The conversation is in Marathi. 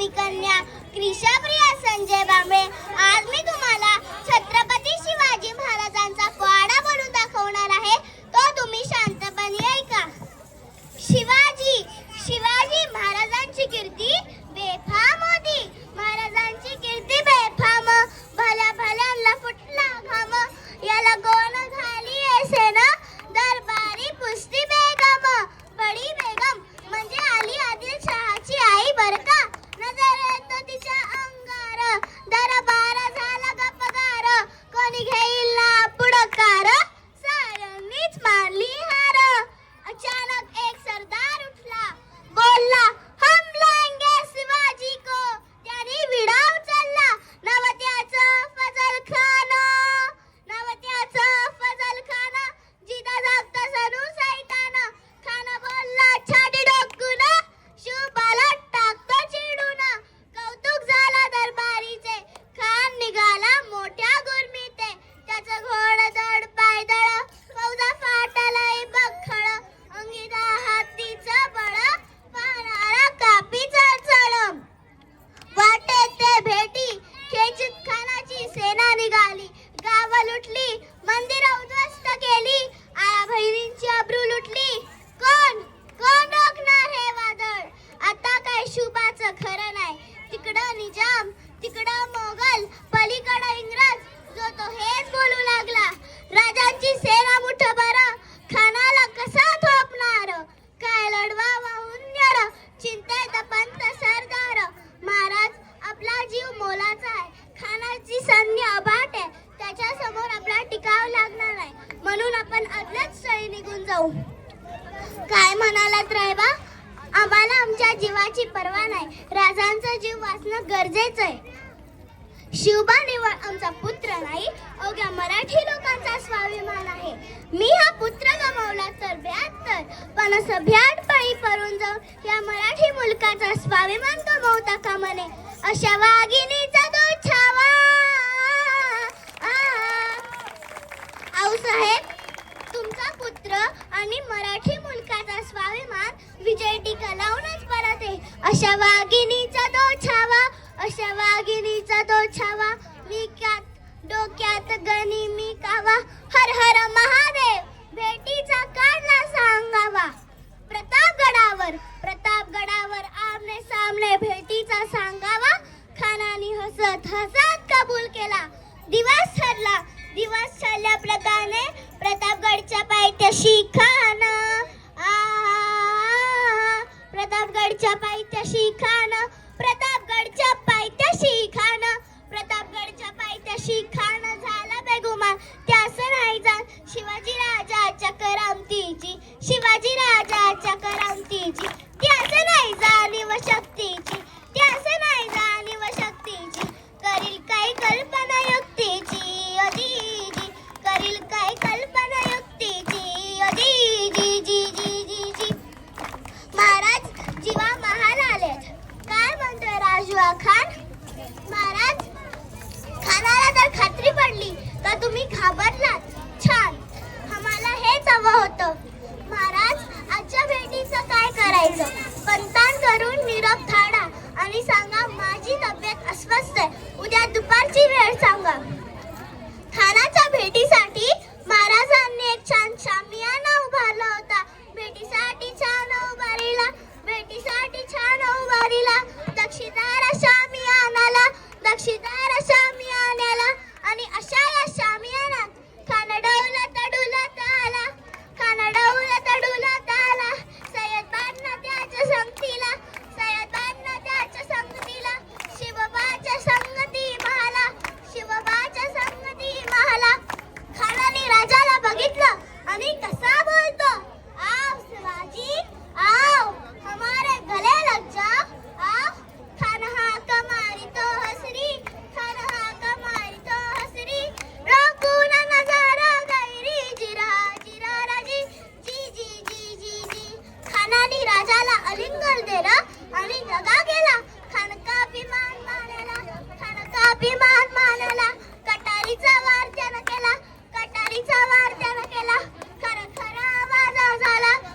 मी कन्या क्रिशाप्रिया संजय बांबळे. आज मी तुम्हाला छत्रपती शिवाजी महाराजांचा पोवाडा बनवून दाखवणार आहे. तो तुम्ही शांतपणे ऐका. शिवाजी शिवाजी महाराजांची कीर्ती निजाम मोगल पलीकडं इंग्रज जो तो हेच बोलू लागला. राजांची सेना मुठ बरं खानाला कसा थोपणार? काय लढवा वाहून न्यार चिंतेत पंत सरदार. महाराज आपला जीव मोलाचा आहे. खानाची सैन्य अभाट आहे. त्याच्यासमोर आपला टिकाव लागणार आहे. म्हणून आपण आदल्याच सळी निघून जाऊ. काय म्हणालात रायबा? आम्हाला आमच्या जीवाची पर्वा नाही. राजांचा जीव वाचणं गरजेचं आहे. शिवबा निवड आमचा पुत्र नाही अवघ्या मराठी लोकांचा स्वाभिमान आहे. मी हा पुत्र गमावला तर ब्याहत्तर पण असं भ्याट पायी पडून जाऊन या मराठी मुलकाचा स्वाभिमान गमावता का म्हणे? अशा वाघिणीचा तो छावा. आऊ साहेब तुमचा पुत्र आणि मराठी मुलकाचा स्वाभिमान विजय टीका लावूनच परत आहे. अशा वाघिणीचा तो छावा. अशा वाघिणीचा तो छावा विक्यात डोक्यात गणी मी कावा हर हर महादेव भेटीचा काढला सांगावा प्रतापगडावर प्रतापगडावर आमने सामने भेटीचा सांगावा खानाने हसत हसत कबूल केला दिवस ठरला दिवस ठरल्या प्रकारे प्रतापगडच्या पायथ्याशी खान आ, प्रतापगडच्या पायथ्याशी खान प्रतापगडच्या पायथ्याशी खान प्रतापगडच्या करायचं पंतान करून निरोप थाडा आणि सांगा माझी तब्येत अस्वस्थ आहे. उद्या दुपारची वेळ सांगा. अभिमान मानला. कटारीचा वार त्यानं केला. कटारीचा वार त्यानं केला. खर खरा आवाज झाला